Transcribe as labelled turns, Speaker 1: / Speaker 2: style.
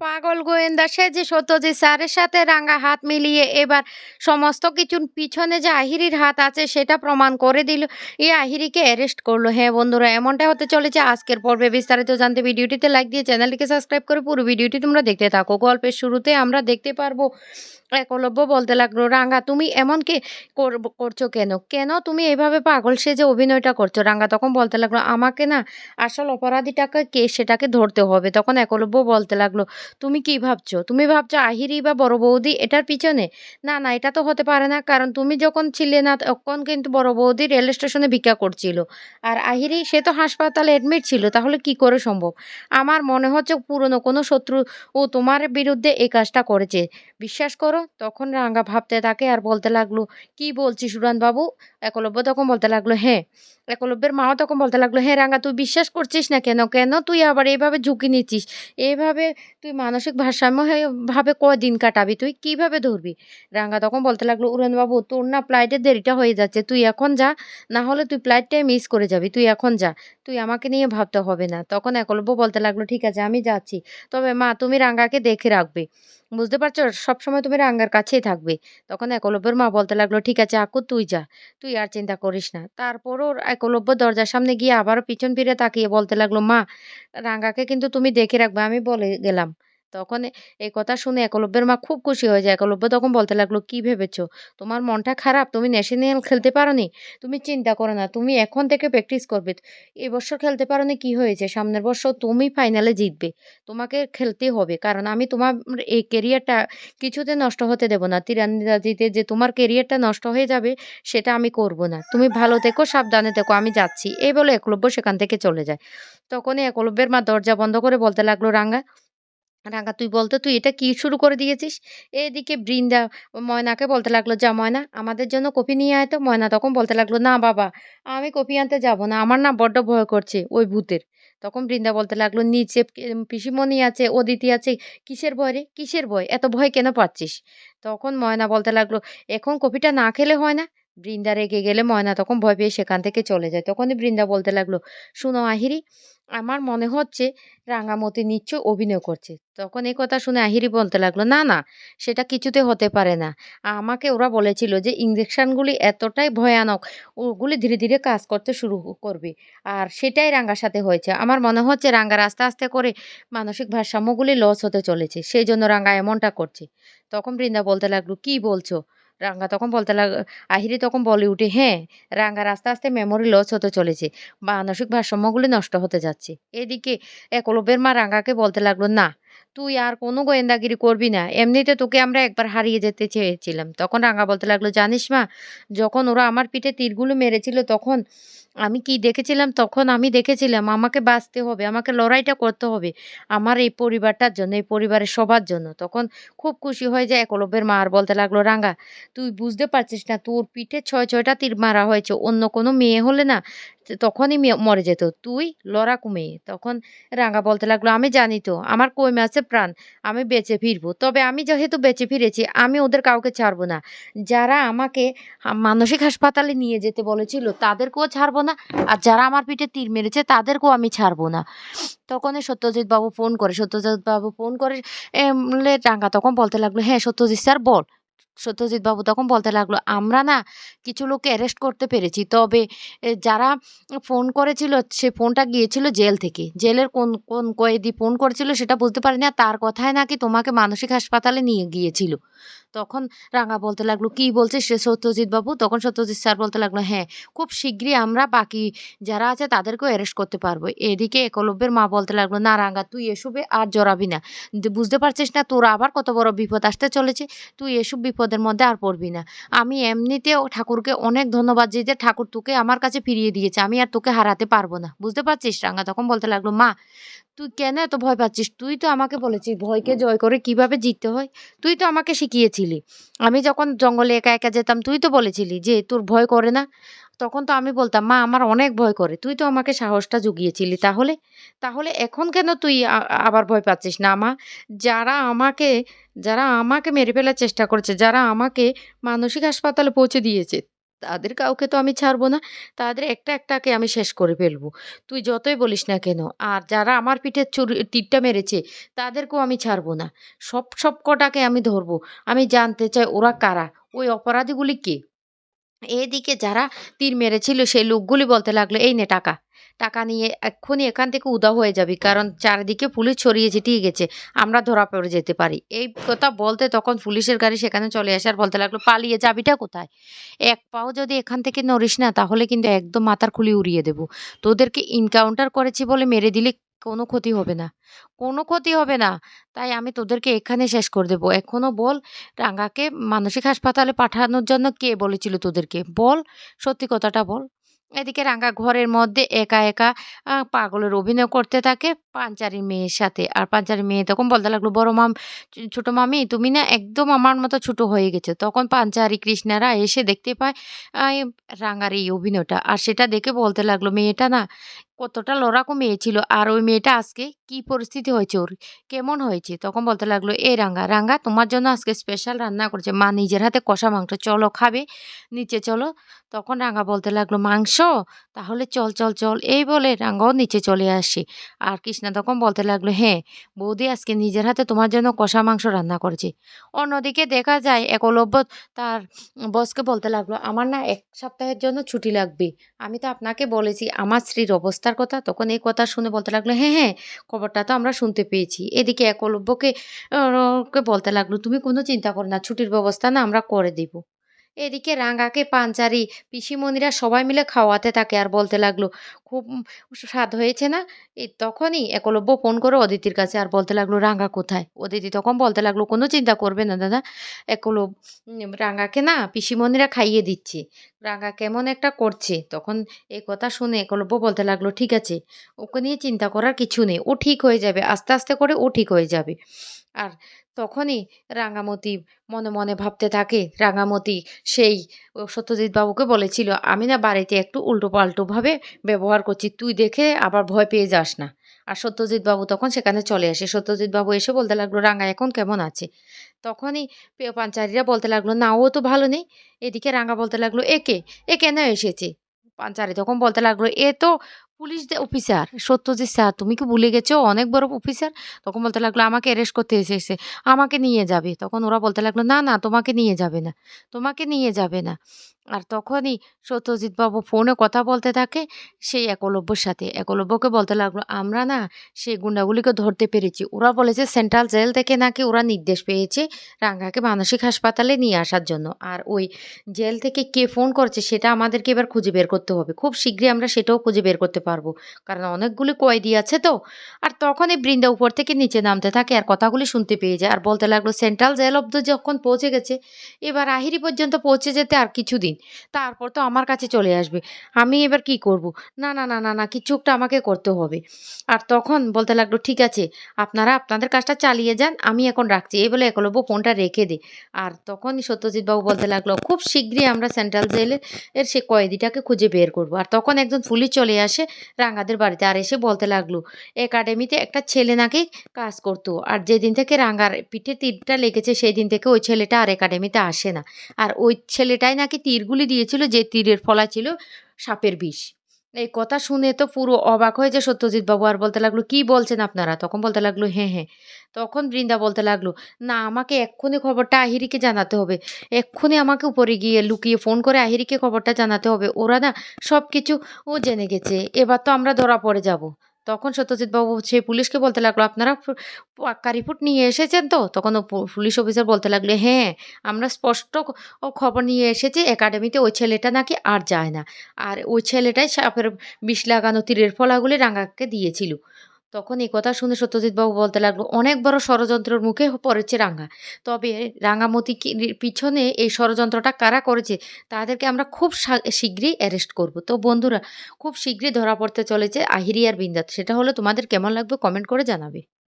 Speaker 1: পাগল গোয়েন্দা সে সেজে সত্যজিৎ স্যারের সাথে রাঙা হাত মিলিয়ে এবার সমস্ত কিছুর পিছনে যে আহিরির হাত আছে সেটা প্রমাণ করে দিল। এই আহিরিকে অ্যারেস্ট করল। হ্যাঁ বন্ধুরা, এমনটা হতে চলেছে। আজকের পর্বে বিস্তারিত জানতে ভিডিওটিতে লাইক দিয়ে চ্যানেলটিকে সাবস্ক্রাইব করে পুরো ভিডিওটি তোমরা দেখতে থাকো। গল্পের শুরুতে আমরা দেখতে পারব, একলব্য বলতে লাগল রাঙ্গা তুমি এমন কি কর- করছ কেন? কেন তুমি এভাবে পাগল সে যে অভিনয়টা করছ? রাঙ্গা তখন বলতে লাগল, আমাকে না আসল অপরাধীটাকে কে সেটাকে ধরতে হবে? তখন একলব্য বলতে লাগল তুমি কি ভাবছ? তুমি ভাবছ আহিরি বা বড় বৌদি এটার পিছনে? না না, এটা তো হতে পারে না, কারণ তুমি যখন ছিলে না তখন কিন্তু বড় বৌদি রেল স্টেশনে ভিক্ষা করছিল। আর আহিরি, সে তো হাসপাতালে অ্যাডমিট ছিল, তাহলে কি করে সম্ভব? আমার মনে হচ্ছে পুরনো কোনো শত্রু ও তোমার বিরুদ্ধে এই কাজটা করেছে। বিশ্বাস করো, তখন রাঙ্গা ভাবতে থাকে আর বলতে লাগল, কি বলছিস বাবু? একলব্য তখন বলতে লাগল হ্যাঁ। একলব্যের মাও তখন বলতে লাগল হ্যাঁ রাঙ্গা তুই বিশ্বাস করছিস না কেন? কেন তুই আবার এইভাবে ঝুঁকি নিচ্ছিস? এইভাবে তুই মানসিক ভারসাম্য হয়ে ভাবে কদিন কাটাবি, তুই কীভাবে ধরবি? রাঙ্গা তখন বলতে লাগল বাবু তোর না ফ্লাইটের দেরিটা হয়ে যাচ্ছে, তুই এখন যা, না হলে তুই ফ্লাইটটাই মিস করে যাবি, তুই এখন যা, তুই আমাকে নিয়ে ভাবতে হবে না। তখন একলব্য বলতে লাগল, ঠিক আছে, আমি যাচ্ছি, তবে মা, তুমি রাঙ্গাকে দেখে রাখবে, বুঝতে পারছ? সবসময় তুমি রাঙ্গার কাছেই থাকবে। তখন একলব্যের মা বলতে লাগল, ঠিক আছে, আকু, তুই যা, তুই আর চিন্তা করিস না। তারপরও একলব্য দরজার সামনে গিয়ে আবারও পিছন ফিরে তাকিয়ে বলতে লাগল, মা, রাঙ্গাকে কিন্তু তুমি দেখে রাখবে, আমি বলে গেলাম। তখন এই কথা শুনে একলব্যের মা খুব খুশি হয়ে যায়। একলব্য তখন বলতে লাগল, কি ভেবেছো? তোমার মনটা খারাপ? তুমি ন্যাশনাল খেলতে পারো নি তুমি চিন্তা করো না, তুমি এখন থেকে প্র্যাকটিস করবে। এবছর খেলতে পারো নি কী হয়েছে? সামনের বছর তুমি ফাইনালে জিতবে। তোমাকে খেলতে হবে, কারণ আমি তোমার এই কেরিয়ারটা কিছুতে নষ্ট হতে দেব না। তীরান্দাজিতে যে তোমার কেরিয়ারটা নষ্ট হয়ে যাবে, সেটা আমি করব না। তুমি ভালো থেকো, সাবধানে থেকো, আমি যাচ্ছি। এই বলে একলব্য সেখান থেকে চলে যায়। তখনই একলব্যের মা দরজা বন্ধ করে বলতে লাগল, রাঙ্গা রাঙ্গা, তুই বলতো, তুই এটা কি শুরু করে দিয়েছিস? এদিকে বৃন্দা ময়নাকে বলতে লাগল, যা ময়না, আমাদের জন্য কপি নিয়ে আয় তো। ময়না তখন বলতে লাগল, না বাবা, আমি কপি আনতে যাব না, আমার না বড্ড ভয় করছে ওই ভূতের। তখন বৃন্দা বলতে লাগল, নিচে পিসিমণি আছে, অদিতি আছে, কিসের ভয় রে? কিসের ভয়? এত ভয় কেন পাচ্ছিস? তখন ময়না বলতে লাগল, এখন কপিটা না খেলে হয় না? বৃন্দা রেগে গেলে ময়না তখন ভয় পেয়ে সেখান থেকে চলে যায়। তখনই বৃন্দা বলতে লাগল, শুনো আহিরি আমার মনে হচ্ছে রাঙামতি নিশ্চয় অভিনয় করছে। তখন এই কথা শুনে আহিরি বলতে লাগল, না না, সেটা কিছুতে হতে পারে না। আমাকে ওরা বলেছিল যে ইঞ্জেকশনগুলি এতটাই ভয়ানক, ওগুলি ধীরে ধীরে কাজ করতে শুরু করবে। আর সেটাই রাঙ্গার সাথে হয়েছে। আমার মনে হচ্ছে রাঙ্গার আস্তে আস্তে করে মানসিক ভারসাম্যগুলি লস হতে চলেছে। সেই জন্য রাঙ্গা এমনটা করছে। তখন বৃন্দা বলতে লাগল, কি বলছো? রাঙ্গা তখন বলতে লাগ, আহিরি তখন বলে উঠে হ্যাঁ রাঙ্গার আস্তে আস্তে মেমোরি লস হতে চলেছে। মানসিক ভারসাম্যগুলি নষ্ট হতে যাচ্ছে। এদিকে একলব্যের মা রাঙ্গাকে বলতে লাগল, না তুই আর কোনো গোয়েন্দাগিরি করবি না। এমনিতে তোকে আমরা একবার হারিয়ে যেতে চেয়েছিলাম। তখন রাঙা বলতে লাগল, জানিস মা, যখন ওরা আমার পিঠে তীরগুলো মেরেছিল তখন আমি কি দেখেছিলাম? তখন আমি দেখেছিলাম, আমাকে বাঁচতে হবে, আমাকে লড়াইটা করতে হবে, আমার এই পরিবারটার জন্য, এই পরিবারের সবার জন্য। তখন খুব খুশি হয়ে যায় একলব্যের মা আর বলতে লাগল রাঙ্গা তুই বুঝতে পারছিস না, তোর পিঠে ছয় ছয়টা তীর মারা হয়েছে, অন্য কোনো মেয়ে হলে না তখনই মরে যেত। তুই লড়াকু মেয়ে তখন রাঙা বলতে লাগল, আমি জানি তো, আমার কমে আছে প্রাণ, আমি বেঁচে ফিরবো। তবে আমি যেহেতু বেঁচে ফিরেছি, আমি ওদের কাউকে ছাড়বো না। যারা আমাকে মানসিক হাসপাতালে নিয়ে যেতে বলেছিল, তাদেরকেও ছাড়বো না। আর যারা আমার পিঠে তীর মেরেছে, তাদেরকেও আমি ছাড়বো না। তখনই সত্যজিৎ বাবু ফোন করে, সত্যজিৎ বাবু ফোন করে এমলে রাঙা তখন বলতে লাগল হ্যাঁ সত্যজিৎ স্যার, বল। সত্যজিৎ বাবু তখন বলতে লাগল, আমরা না কিছু লোককে অ্যারেস্ট করতে পেরেছি। তবে যারা ফোন করেছিল, সে ফোনটা গিয়েছিল জেল থেকে। জেলের কোন কোন কয়েদি ফোন করেছিল সেটা বুঝতে পারি না তার কথায় নাকি তোমাকে মানসিক হাসপাতালে নিয়ে গিয়েছিল। তখন রাঙা বলতে লাগল, কি বলছে সে সত্যজিৎ বাবু? তখন সত্যজিৎ স্যার বলতে লাগল হ্যাঁ খুব শীঘ্রই আমরা বাকি যারা আছে তাদেরকেও অ্যারেস্ট করতে পারব। এদিকে একলব্যের মা বলতে লাগল, না রাঙা, তুই এসবে আর জড়াবি না। বুঝতে পারছিস না তোর আবার কত বড় বিপদ আসতে চলেছে। তুই এসব বিপদের মধ্যে আর পড়বি না। আমি এমনিতেও ঠাকুরকে অনেক ধন্যবাদ যে ঠাকুর তোকে আমার কাছে ফিরিয়ে দিয়েছে। আমি আর তোকে হারাতে পারব না। বুঝতে পারছিস রাঙ্গা? তখন বলতে লাগল, মা, তুই কেন এত ভয় পাচ্ছিস? তুই তো আমাকে বলেছিস ভয়কে জয় করে কীভাবে জিততে হয়? তুই তো আমাকে শিখিয়েছিলি। আমি যখন জঙ্গলে একা একা যেতাম, তুই তো বলেছিলি যে তোর ভয় করে না। তখন তো আমি বলতাম মা আমার অনেক ভয় করে তুই তো আমাকে সাহসটা জুগিয়েছিলি তাহলে তাহলে এখন কেন তুই আবার ভয় পাচ্ছিস না মা যারা আমাকে যারা আমাকে মেরে ফেলার চেষ্টা করেছে যারা আমাকে মানসিক হাসপাতালে পৌঁছে দিয়েছে তাদের কাউকে তো আমি ছাড়বো না। তাদের একটা, একটাকে আমি শেষ করে ফেলব। তুই যতই বলিস না কেন। আর যারা আমার পিঠে ছুরি তীরটা মেরেছে তাদেরকেও আমি ছাড়বো না। সব, সব কটাকে আমি ধরবো। আমি জানতে চাই ওরা কারা? ওই অপরাধীগুলি কে? এদিকে যারা তীর মেরেছিল সেই লোকগুলি বলতে লাগল, "এই নে টাকা। টাকা নিয়ে এক্ষুনি এখান থেকে উধাও হয়ে যাবি। কারণ চারিদিকে পুলিশ ছড়িয়ে ছিটিয়ে গেছে। আমরা ধরা পড়ে যেতে পারি।" এই কথা বলতে তখন পুলিশের গাড়ি সেখানে চলে আসার বলতে লাগল, "পালিয়ে যাবিটা কোথায়? এক পাও যদি এখান থেকে নড়িস না তাহলে কিন্তু একদম মাথার খুলি উড়িয়ে দেব। তোদেরকে এনকাউন্টার করেছি বলে মেরে দিলে কোনো ক্ষতি হবে না। কোনো ক্ষতি হবে না। তাই আমি তোদেরকে এখানে শেষ করে দেবো এখনও বল রাঙ্গাকে মানসিক হাসপাতালে পাঠানোর জন্য কে বলেছিল তোদেরকে? বল, সত্যি কথাটা বল। এদিকে রাঙ্গা ঘরের মধ্যে একা, একা পাগলের অভিনয় করতে থাকে পাঞ্চারির মেয়ের সাথে। আর পাঞ্চারির মেয়ে তখন বলতে লাগল, "বড় মাম ছোট মামি তুমি না একদম আমার মতো ছোট হয়ে গেছো।" তখন পাঞ্চারি কৃষ্ণারা এসে দেখতে পায় রাঙ্গার এই অভিনয়টা। আর সেটা দেখে বলতে লাগল, "মেয়েটা না কতটা লড়াকু মেয়ে ছিল। আর ওই মেয়েটা আজকে কি পরিস্থিতি হয়েছে ওর? কেমন হয়েছে?" তখন বলতে লাগল, "এই রাঙ্গা, রাঙ্গা তোমার জন্য আজকে স্পেশাল রান্না করেছে। মা নিজের হাতে কষা মাংস। চলো খাবে? নিচে চলো।" তখন রাঙ্গা বলতে লাগল, "মাংস? তাহলে চল, চল, চল।" এই বলে রাঙ্গাও নিচে চলে আসে। আর কৃষ্ণা তখন বলতে লাগল, "হ্যাঁ, বৌদি আজকে নিজের হাতে তোমার জন্য কষা মাংস রান্না করেছে।" অন্যদিকে দেখা যায় একলব্য তার বসকে বলতে লাগল, "আমার না এক সপ্তাহের জন্য ছুটি লাগবে। আমি তো আপনাকে বলেছি আমার স্ত্রীর অবস্থার কথা।" তখন এই কথা শুনে বলতে লাগল, "হ্যাঁ, হ্যাঁ, খবরটা তো আমরা শুনতে পেয়েছি।" এদিকে একলব্যকে বলতে লাগল, "তুমি কোনো চিন্তা করো না। ছুটির ব্যবস্থা না আমরা করে দেব।" এদিকে রাঙ্গাকে পাঞ্চারি পিসিমণিরা সবাই মিলে খাওয়াতে থাকে আর বলতে লাগল, "খুব স্বাদ হয়েছে না?" এই তখনই একলব্য ফোন করে অদিতির কাছে আর বলতে লাগল, "রাঙ্গা কোথায়?" অদিতি তখন বলতে লাগল, "কোনো চিন্তা করবে না দাদা। একলব উম রাঙ্গাকে না পিসিমণিরা খাইয়ে দিচ্ছে। রাঙ্গা কেমন একটা করছে।" তখন এই কথা শুনে একলব্য বলতে লাগল, "ঠিক আছে। ওকে নিয়ে চিন্তা করার কিছু নেই। ও ঠিক হয়ে যাবে। আস্তে, আস্তে করে ও ঠিক হয়ে যাবে।" আর তখনই রাঙামতি মনে, মনে ভাবতে থাকে রাঙামতি সেই সত্যজিৎ বাবুকে বলেছিল, "আমি না বাড়িতে একটু উল্টো-পাল্টোভাবে ব্যবহার করছি। তুই দেখে আবার ভয় পেয়ে যাস না।" আর সত্যজিৎ বাবু তখন সেখানে চলে আসে। সত্যজিৎ বাবু এসে বলতে লাগল, রাঙা এখন কেমন আছে?" তখনই পাঞ্চারিরা বলতে লাগল, "না ও তো ভালো নেই।" এদিকে রাঙা বলতে লাগল, "এ কে? এ কেন এসেছে?" পাঞ্চারি তখন বলতে লাগল, "এ তো পুলিশ অফিসার সত্যজিৎ স্যার। তুমি কি ভুলে গেছো? অনেক বড় অফিসার।" তখন বলতে লাগল, "আমাকে অ্যারেস্ট করতে এসেছে। আমাকে নিয়ে যাবে।" তখন ওরা বলতে লাগল, "না, না তোমাকে নিয়ে যাবে না। তোমাকে নিয়ে যাবে না।" আর তখনই সত্যজিৎ বাবু ফোনে কথা বলতে থাকে সেই একলব্যর সাথে। একলব্যকে বলতে লাগল, "আমরা না সেই গুন্ডাগুলিকে ধরতে পেরেছি। ওরা বলেছে সেন্ট্রাল জেল থেকে নাকি ওরা নির্দেশ পেয়েছে রাঙ্গাকে মানসিক হাসপাতালে নিয়ে আসার জন্য। আর ওই জেল থেকে কে ফোন করছে সেটা আমাদেরকে এবার খুঁজে বের করতে হবে। খুব শীঘ্রই আমরা সেটাও খুঁজে বের করতে পারব। কারণ অনেকগুলি কয়েদি আছে তো।" আর তখনই বৃন্দা উপর থেকে নিচে নামতে থাকে আর কথাগুলি শুনতে পেয়ে যায়। আর বলতে লাগল, "সেন্ট্রাল জেল অব্দি যখন পৌঁছে গেছে এবার আহিরি পর্যন্ত পৌঁছে যেতে আর কিছুদিন। তারপর তো আমার কাছে চলে আসবে। আমি এবার কি করব? না, না, না, না, না কিছু একটা আমাকে করতে হবে।" আর তখন বলতে লাগল, "ঠিক আছে আপনারা আপনাদের কাজটা চালিয়ে যান। আমি এখন রাখছি।" এই বলে একলব্য ফোনটা রেখে দে আর তখনই সত্যজিৎ বাবু বলতে লাগল, "খুব শীঘ্রই আমরা সেন্ট্রাল জেলের এর সে কয়েদিটাকে খুঁজে বের করব।" আর তখন একজন পুলিশ চলে আসে রাঙ্গাদের বাড়িতে। আর এসে বলতে লাগল, "একাডেমিতে একটা ছেলে নাকি কাজ করতো। আর যেদিন থেকে রাঙ্গার পিঠে তীরটা লেগেছে সেই দিন থেকে ওই ছেলেটা আর একাডেমিতে আসে না। আর ওই ছেলেটাই নাকি তীরগুলি দিয়েছিল যে তীরের ফলা ছিল সাপের বিষ।" এই কথা শুনে তো পুরো অবাক হয়ে যে সত্যজিৎ বাবু আর বলতে লাগল, "কি বলছেন আপনারা?" তখন বলতে লাগল, "হ্যাঁ, হ্যাঁ।" তখন বৃন্দা বলতে লাগল, "না আমাকে এক্ষুনি খবরটা আহিরিকে জানাতে হবে। এক্ষুনি আমাকে উপরে গিয়ে লুকিয়ে ফোন করে আহিরিকে খবরটা জানাতে হবে। ওরা না সব কিছু ও জেনে গেছে। এবার তো আমরা ধরা পড়ে যাব।" তখন সত্যজিৎ বাবু সেই পুলিশকে বলতে লাগল, "আপনারা পাক্কা রিপোর্ট নিয়ে এসেছেন তো?" তখন পুলিশ অফিসার বলতে লাগল, "হ্যাঁ, আমরা স্পষ্ট খবর নিয়ে এসেছি একাডেমিতে ওই ছেলেটা নাকি আর যায় না। আর ওই ছেলেটাই সাপের বিষ লাগানো তীরের ফলাগুলি রাঙাকে দিয়েছিল।" তখন এই কথা শুনে সত্যজিৎ বাবু বলতে লাগল, "অনেক বড় ষড়যন্ত্রের মুখে পড়েছে রাঙ্গা। তবে রাঙামতি পিছনে এই ষড়যন্ত্রটা কারা করেছে তাদেরকে আমরা খুব শীঘ্রই অ্যারেস্ট করব।" তো বন্ধুরা খুব শীঘ্রই ধরা পড়তে চলেছে আহিরি আর বিন্দাত। সেটা হলে তোমাদের কেমন লাগবে কমেন্ট করে জানাবে।